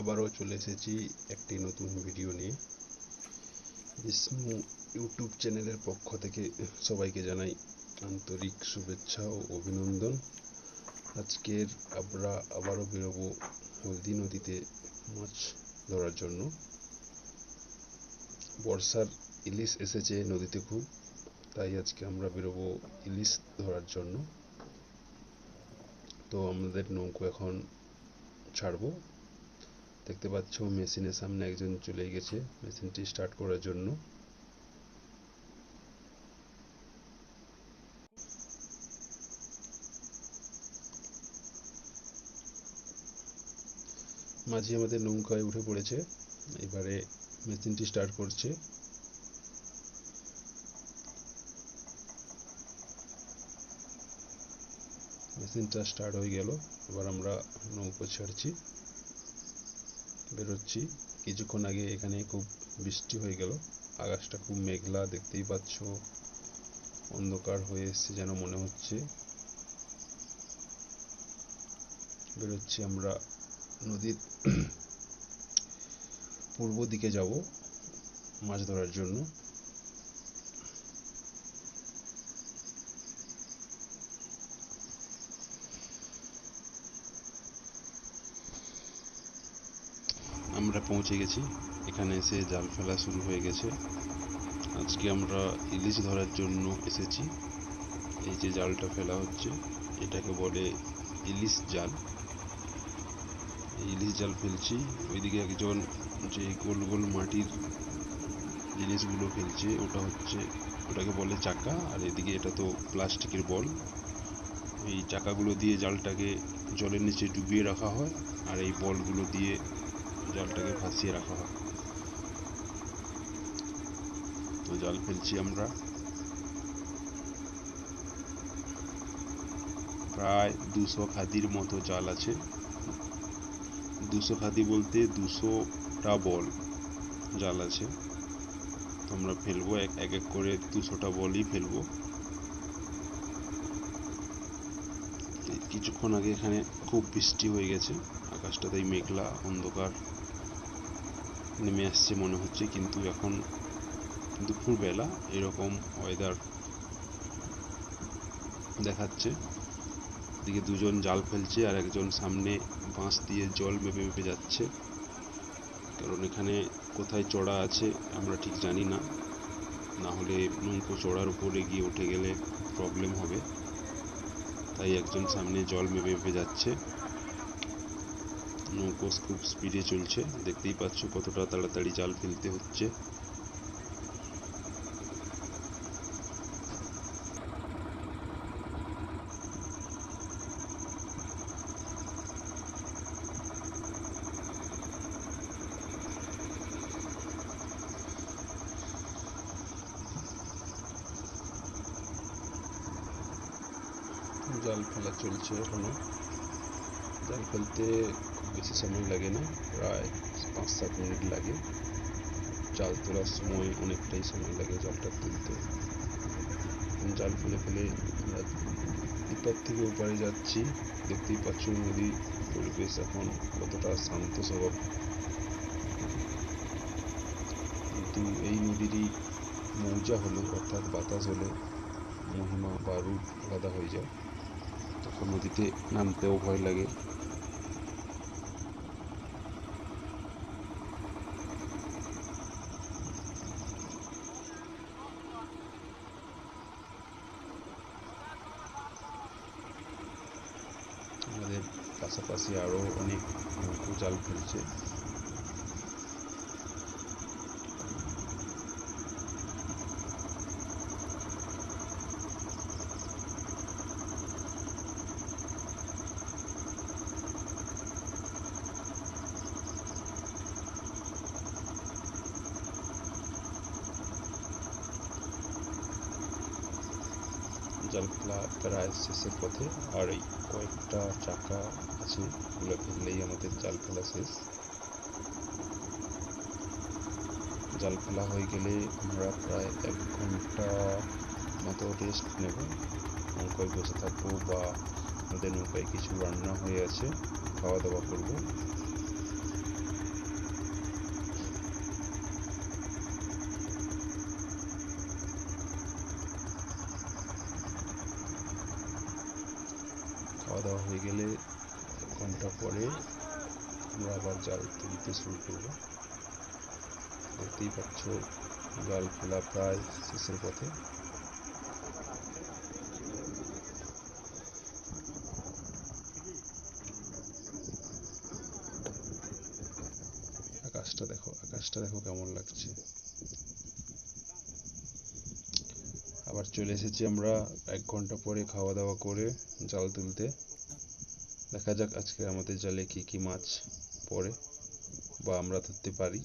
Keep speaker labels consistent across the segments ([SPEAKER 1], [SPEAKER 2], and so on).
[SPEAKER 1] আবারও চলে এসেছি একটি নতুন ভিডিও নিয়ে। বিষ্ণু ইউটিউব চ্যানেলের পক্ষ থেকে সবাইকে জানাই আন্তরিক শুভেচ্ছা ও অভিনন্দন। আজকের আমরা আবারও বেরোবো হলদি নদীতে মাছ ধরার জন্য। বর্ষার ইলিশ এসেছে নদীতে খুব, তাই আজকে আমরা বেরোবো ইলিশ ধরার জন্য। তো আমাদের নৌকো এখন ছাড়বো। দেখতে পাচ্ছ, মেশিনের সামনে একজন চলে গেছে, মেশিনটি স্টার্ট করার জন্য। মাঝি আমাদের নৌকায় উঠে পড়েছে, এবারে মেশিনটি স্টার্ট করছে। মেশিনটা স্টার্ট হয়ে গেল, এবার আমরা নৌকো ছাড়ছি। বেরোচ্ছি। কিছুক্ষণ আগে এখানে খুব বৃষ্টি হয়ে গেল। আকাশটা খুব মেঘলা, দেখতেই পাচ্ছ। অন্ধকার হয়ে এসছে যেন মনে হচ্ছে। বেরোচ্ছি আমরা নদীর পূর্ব দিকে যাব মাছ ধরার জন্য। আমরা পৌঁছে গেছি। এখানে এসে জাল ফেলা শুরু হয়ে গেছে। আজকে আমরা ইলিশ ধরার জন্য এসেছি। এই যে জালটা ফেলা হচ্ছে, এটাকে বলে ইলিশ জাল। ইলিশ জাল ফেলছি। ওইদিকে একজন যে গোল গোল মাটির জিনিসগুলো ফেলছে, ওটা হচ্ছে, ওটাকে বলে চাকা, আর এদিকে এটা তো প্লাস্টিকের বল। এই চাকাগুলো দিয়ে জালটাকে জলের নিচে ডুবিয়ে রাখা হয়, আর এই বলগুলো দিয়ে জালটাকে ভাসিয়ে রাখা হয়। তো জাল ফেলছি আমরা। প্রায় দুশো খাদির মতো জাল আছে। দুশো খাদি বলতে দুশোটা বল জাল আছে। তো আমরা ফেলব, এক এক করে দুশোটা বলই ফেলব। কিছুক্ষণ আগে এখানে খুব বৃষ্টি হয়ে গেছে। আকাশটা তাই মেঘলা অন্ধকার। নেমে আসছে মনে হচ্ছে, কিন্তু এখন দুপুরবেলা এরকম ওয়েদার দেখাচ্ছে। এদিকে দুজন জাল ফেলছে আর একজন সামনে বাঁশ দিয়ে জল মেপে মেপে যাচ্ছে। কারণ এখানে কোথায় চড়া আছে আমরা ঠিক জানি না। না হলে নৌকো চড়ার উপরে গিয়ে উঠে গেলে প্রবলেম হবে। তাই একজন সামনে জল মেপে মেপে যাচ্ছে। নৌকো খুব স্পিডে চলছে। দেখতেই পাচ্ছ কতটা তাড়াতাড়ি জাল ফেলতে হচ্ছে। জাল ফেলা চলছে এখনও। জাল ফেলতে বেশি সময় লাগে না, প্রায় পাঁচ সাত মিনিট লাগে। জাল তোলার সময় অনেকটাই সময় লাগে জালটা তুলতে। জাল ফেলে ফেলে আমরা এপার থেকে ওপারে যাচ্ছি। দেখতেই পাচ্ছ নদী পরিবেশ এখন কতটা শান্ত স্বভাব। কিন্তু এই নদীরই মৌজা হলে, অর্থাৎ বাতাস হলে মহিমা বা রূপ আলাদা হয়ে যায়। তখন নদীতে নামতেও ভয় লাগে আমাদের পাশাপাশি আরও অনেক নৌকো জাল ফেলছে জাল ফেলা প্রায় শেষের পথে আর এই কয়েকটা চাকা কিছুগুলো ফেললেই আমাদের জাল ফেলা শেষ। জাল ফেলা হয়ে গেলে আমরা প্রায় এক ঘণ্টা মতো রেস্ট নেব। নৌকায় বসে থাকব বা আমাদের নৌকায় কিছু রান্না হয়ে আছে খাওয়া দাওয়া করব। খাওয়া দাওয়া হয়ে গেলে ঘণ্টা পরে আমরা আবার জাল তুলতে শুরু করব। দেখতেই পাচ্ছ, জাল খোলা প্রায় শেষের পথে। আকাশটা দেখো আকাশটা দেখো কেমন লাগছে। আবার চলে এসেছি আমরা এক ঘণ্টা পরে খাওয়া দাওয়া করে জাল তুলতে। দেখা যাক আজকে আমাদের জালে কি কি মাছ পড়ে বা আমরা ধরতে পারি।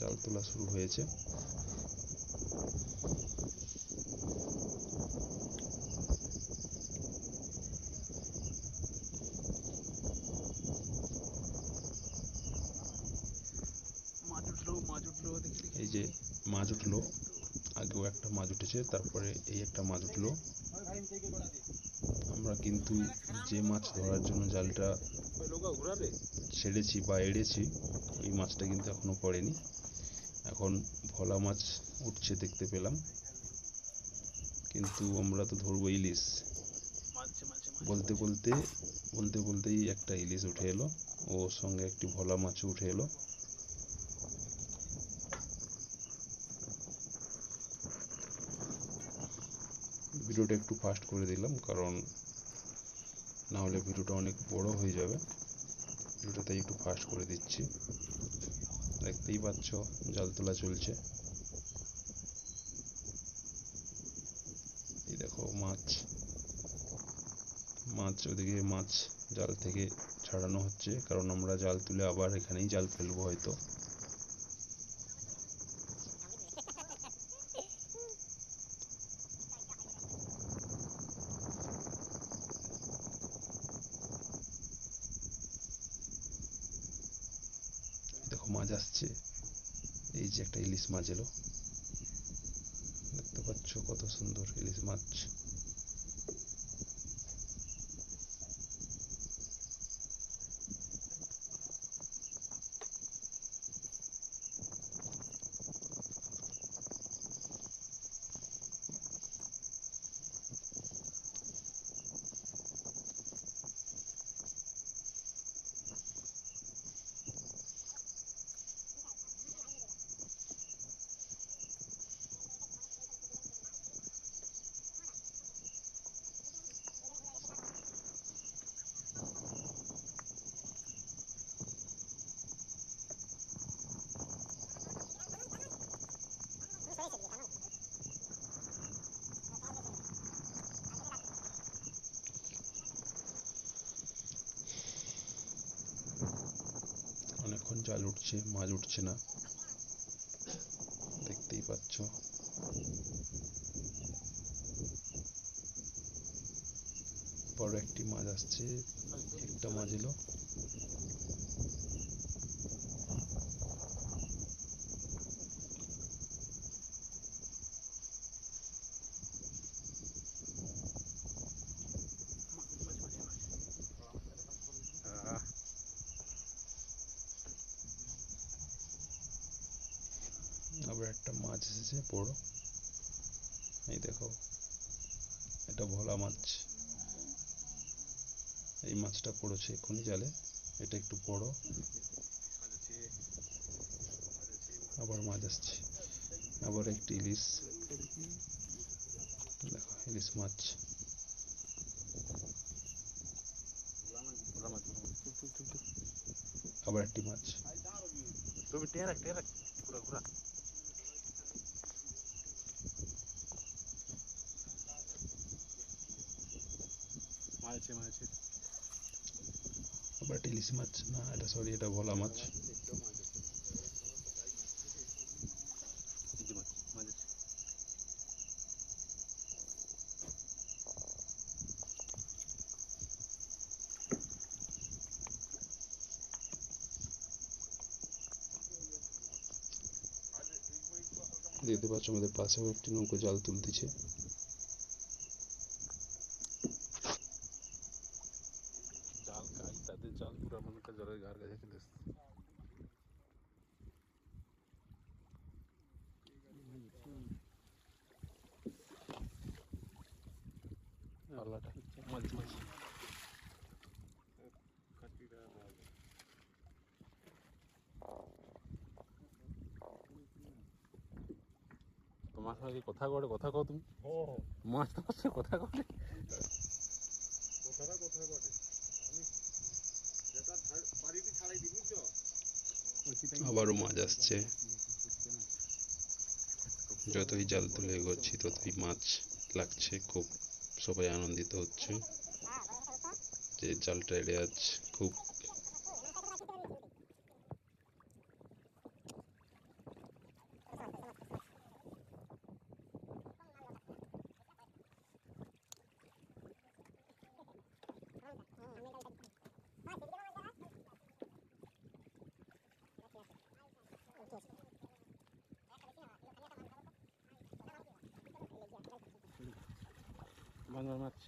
[SPEAKER 1] জাল তোলা শুরু হয়েছে। এই যে মাছ উঠল। আগেও একটা মাছ উঠেছে, তারপরে এই একটা মাছ উঠল। আমরা কিন্তু যে মাছ ধরার জন্য জালটা ছেড়েছি বা এড়েছি ওই মাছটা কিন্তু এখনও পড়েনি। এখন ভোলা মাছ উঠছে দেখতে পেলাম। কিন্তু আমরা তো ধরবো ইলিশ। বলতে বলতে বলতে বলতেই একটা ইলিশ উঠে এলো। ও সঙ্গে একটি ভোলা মাছও উঠে এলো। ভিডিওটা একটু ফাস্ট করে দিলাম কারণ না হলে ভিডিওটা অনেক বড় হয়ে যাবে। ভিডিওটা তাই একটু ফাস্ট করে দিচ্ছি। দেখতেই পাচ্ছ, জাল তোলা চলছে। এই দেখো, মাছ। মাছ, ওদিকে মাছ জাল থেকে ছাড়ানো হচ্ছে, কারণ আমরা জাল তুলে আবার এখানেই জাল ফেলব হয়তো দেখো মাছ আসছে। এই যে একটা ইলিশ মাছ এলো। দেখতে পাচ্ছ কত সুন্দর ইলিশ মাছ অনেকক্ষণ জাল উঠছে মাছ উঠছে না। দেখতেই পাচ্ছ। বড় একটি মাছ আসছে একটা মাছ এলো আবার একটা মাছ এসেছে বড় এই দেখো, এটা ভোলা মাছ। এই মাছটা পড়েছে এক্ষুনি জালে, এটা একটু বড় আবার মাছ আসছে, আবার একটি ইলিশ। দেখো, ইলিশ মাছ। আবার একটি মাছ।
[SPEAKER 2] তুমি টেরা টেরা ঘুরা ঘুরা। মাছ মাছ
[SPEAKER 1] আবার ইলিশ মাছ না এটা সরি এটা ভোলা মাছ। দেখতে পাচ্ছ আমাদের পাশেও একটি নৌকো জাল তুলতেছে
[SPEAKER 2] জাল খাই তাদের জাল পুরো মনে করে জলের গার কাছে চলে এসছে তোমার সঙ্গে কথা করে কথা কও তুমি। মাছ তোমার সঙ্গে কথা
[SPEAKER 3] কথাটা কথা বটে আমি যেটা পারিটি ছাড়াই দিই বুঝছ
[SPEAKER 1] আবারও মাছ আসছে। যতই জাল তুলে এগোচ্ছি ততই মাছ লাগছে খুব। সবাই আনন্দিত হচ্ছে। যে জালটা এড়ে আজ খুব
[SPEAKER 2] মাছ মাছ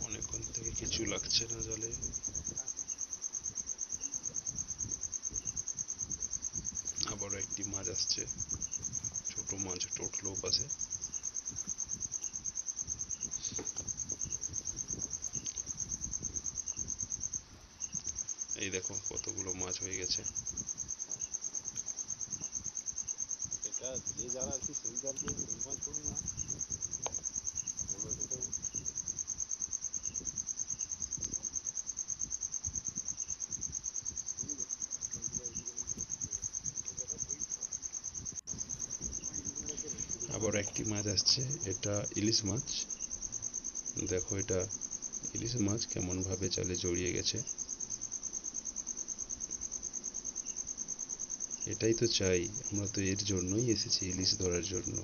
[SPEAKER 1] অনেকক্ষণ থেকে কিছু লাগছে না জালে। আবারও একটি মাছ আসছে। ছোট মাছ একটা উঠল পাশে এই দেখো কতগুলো মাছ হয়ে গেছে
[SPEAKER 2] এটা যে জাল আর কি সেই জাল দিয়ে সেই না
[SPEAKER 1] আবার একটি মাছ আসছে, এটা ইলিশ মাছ। দেখো এটা, ইলিশ মাছ কেমন ভাবে জালে জড়িয়ে গেছে। এটাই তো চাই আমরা তো এর জন্যই এসেছি ইলিশ ধরার জন্য।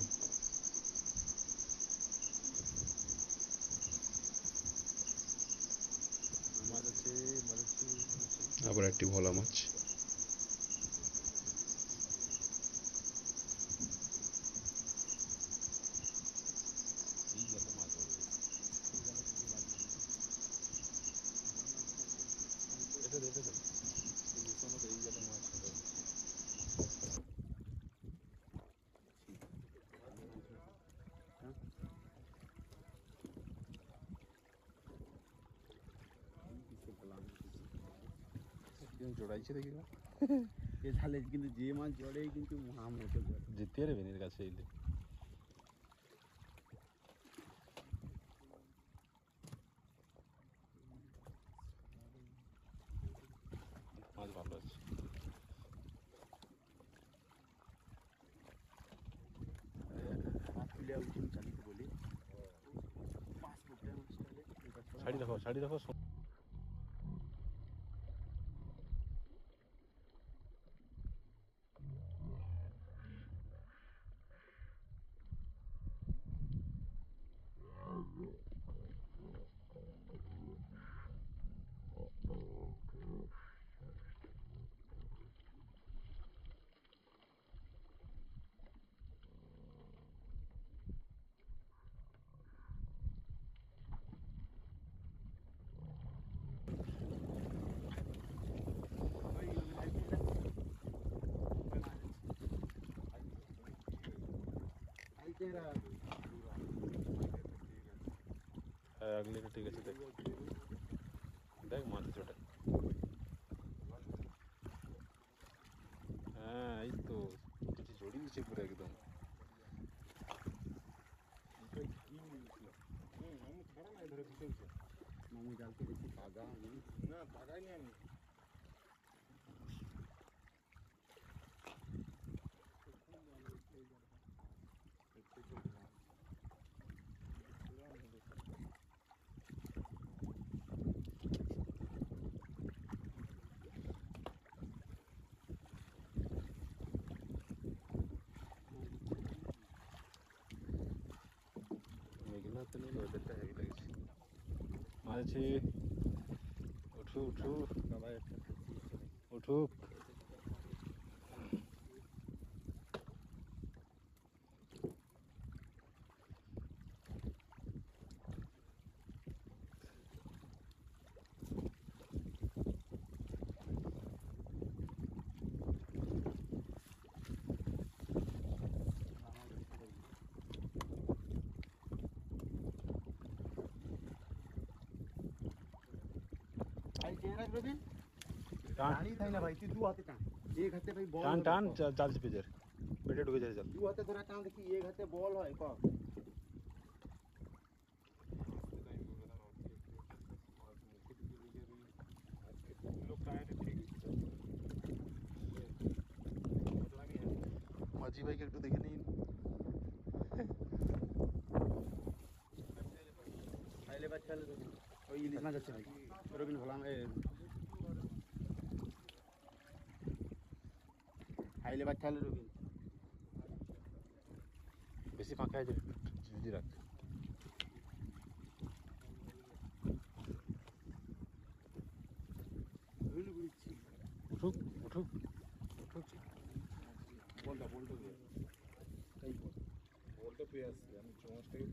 [SPEAKER 1] আবার একটি ভোলা মাছ
[SPEAKER 2] এই জালে মাছ ধরবে এটা দেখে তো এই সময় এই জালে মাছ ধরবে জোড়াইছে দেখি না
[SPEAKER 3] ঝালে কিন্তু যে মাছ জড়ে কিন্তু মহা মতো জড়ে
[SPEAKER 2] যেতে পারবে এর কাছে এলে। মাছ ভালো আছে।
[SPEAKER 3] তুলে উঠুন চালিতে বলি। পাঁচ ফুটের মাছ তাহলে এটা তো-
[SPEAKER 2] শাড়ি দেখো শাড়ি দেখো হ্যাঁ আগলে ঠিক আছে দেখ দেখ মাছ আছে ওটা হ্যাঁ এই তো কিছু জড়িয়ে দিচ্ছে পুরো একদম
[SPEAKER 3] মামু জালকে দেখি পাগা আমি
[SPEAKER 2] না পাকাইনি আমি মাছ আছে উঠু উঠু ચહેરા પ્રવીણ ટાણી થઈને ભાઈ સીધું હાથે ટાણ એક હાથે
[SPEAKER 3] ભાઈ બોલ ટાણ ટાણ ચાલશે પેજર પેટેટ પેજર ચાલ તું
[SPEAKER 1] હાથે ધરા ટાણ દેખી એક
[SPEAKER 3] હાથે બોલ હોય કહો ওই ইলিশ মাছ আছে ভাই রবিন ভোলাম এ খাইলে বাচ্চা হলে রবিন
[SPEAKER 2] বেশি ফাঁকা আছে ঝুঁজি রাখ।
[SPEAKER 3] রবিন বুঝছি
[SPEAKER 2] উঠুক উঠুক। উঠুক।
[SPEAKER 3] বলটা বলটা
[SPEAKER 4] পেয়ে আসছি। আমি চমাসটাকে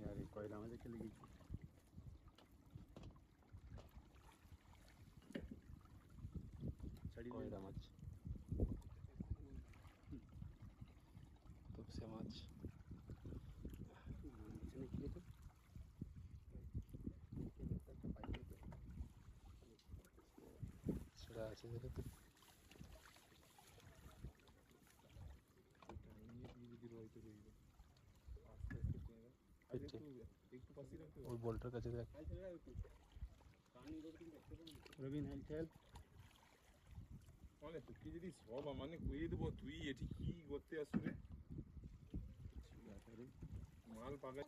[SPEAKER 3] यार कोयला
[SPEAKER 4] में चली गई कोयला मच
[SPEAKER 2] तुमसे
[SPEAKER 4] मच একটু পাশে রাখতে
[SPEAKER 2] ওই বলটার কাছে দেখ
[SPEAKER 3] রবিন হেল্প হেল্প
[SPEAKER 4] মানে তোকে যদি সব মানে কইয়ে দেবো তুই এটি কি করতে আসবে মাল পাকা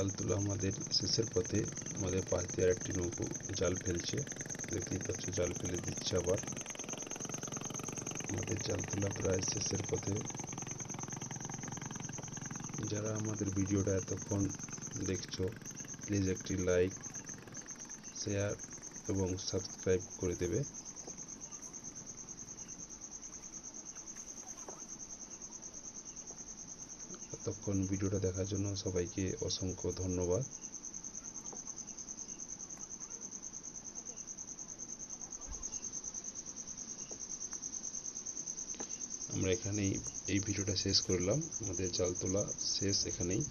[SPEAKER 1] জাল তোলা আমাদের শেষের পথে। আমাদের পাশ দিয়ে আর একটি নৌকো জাল ফেলছে। দেখতেই পাচ্ছ, জাল ফেলে দিচ্ছে আবার। আমাদের জাল তোলা প্রায় শেষের পথে। যারা আমাদের ভিডিওটা এতক্ষণ দেখছ প্লিজ একটি লাইক শেয়ার এবং সাবস্ক্রাইব করে দেবে। এতক্ষণ ভিডিওটা দেখার জন্য। সবাইকে অসংখ্য ধন্যবাদ। আমরা এখানেই এই ভিডিওটা শেষ করলাম। আমাদের জাল তোলা শেষ এখানেই।